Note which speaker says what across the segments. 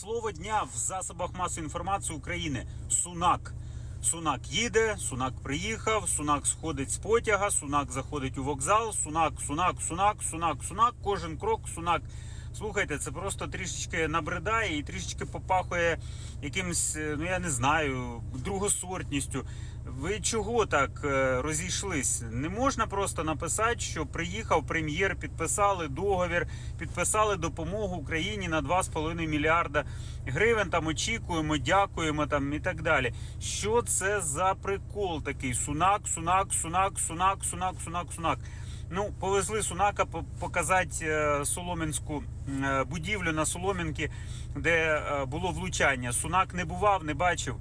Speaker 1: Слово дня в засобах масової інформації України Сунак. Сунак їде, Сунак приїхав, Сунак сходить з потяга, Сунак заходить у вокзал, Сунак, Сунак, Сунак, Сунак, Сунак, кожен крок, Сунак. Слухайте, це просто трішечки набридає і трішечки попахує якимось, е, ну я не знаю, другосортністю. Ви чого так е, розійшлись? Не можна просто написати, що приїхав прем'єр, підписали договір, підписали допомогу Україні на 2,5 мільярда гривень. Там очікуємо, дякуємо там і так далі. Що це за прикол такий? Сунак, сунак, сунак, сунак, сунак, сунак, сунак. Ну, повезли Сунака показати е, Солом'янську е, будівлю на Солом'янки, де е, було влучання. Сунак не бував, не бачив.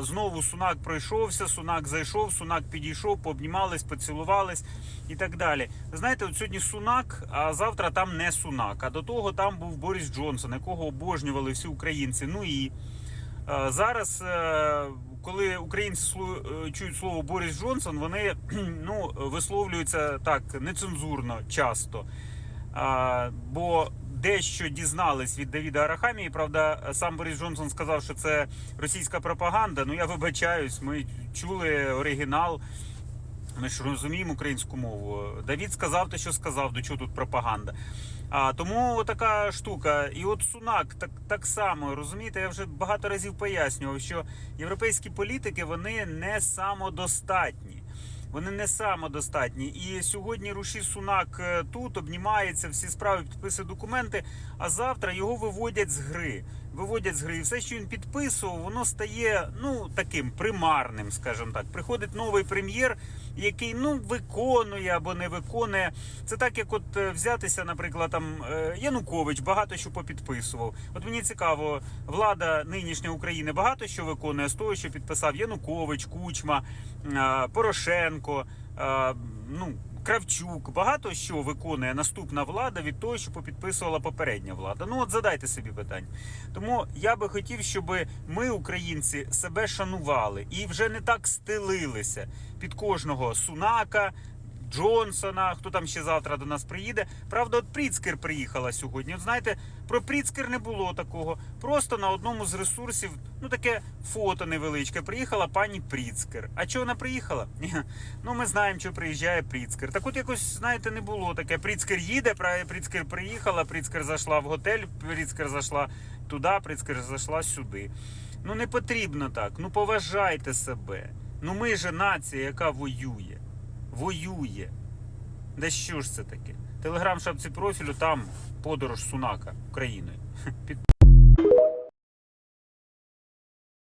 Speaker 1: Знову Сунак пройшовся, Сунак зайшов, Сунак підійшов, пообнімались, поцілувались і так далі. Знаєте, от сьогодні Сунак, а завтра там не Сунак. А до того там був Борис Джонсон, якого обожнювали всі українці. Ну і Зараз, коли українці е, чують слово Борис Джонсон, вони ну, висловлюються так нецензурно часто. А, Бо дещо дізнались від Давіда Арахамії. Правда, сам Борис Джонсон сказав, що це російська пропаганда. Ну я вибачаюсь, ми чули оригінал. Ми ж розуміємо українську мову. Давід сказав те, що сказав, до чого тут пропаганда. А тому така штука. І от Сунак так, так само розумієте, я вже багато разів пояснював, що європейські політики вони не самодостатні. Вони не самодостатні. І сьогодні Руші Сунак е, тут обнімається, всі справи підписує документи, а завтра його виводять з гри. Виводять з гри. І все, що він підписував, воно стає ну таким примарним, скажімо так. Приходить новий прем'єр, який ну виконує або не виконує. Це так, як от е, взятися, наприклад, там е, Янукович багато що попідписував. От мені цікаво, влада нинішньої України багато що виконує з того, що підписав Янукович, Кучма, е, Порошенко. Ну, Кравчук багато що виконує наступна влада від того, що попідписувала попередня влада. Ну от задайте собі питання. Тому я би хотів, щоб ми, українці, себе шанували і вже не так стелилися під кожного сунака. Джонсона, хто там ще завтра до нас приїде. Правда, от Пріцкер приїхала сьогодні. От знаєте, про Пріцкер не було такого. Просто на одному з ресурсів, ну таке фото невеличке. Приїхала пані Пріцкер. А чого вона приїхала? Ну ми знаємо, що приїжджає Пріцкер. Так от якось, знаєте, не було таке. Пріцкер їде, Пріцкер приїхала, Пріцкер зайшла в готель, Пріцкер зайшла туди, Пріцкер зайшла сюди. Ну не потрібно так. Ну поважайте себе. Ну ми же нація, яка воює воює. Да що ж це таке? Телеграм шапці профілю, там подорож Сунака Україною.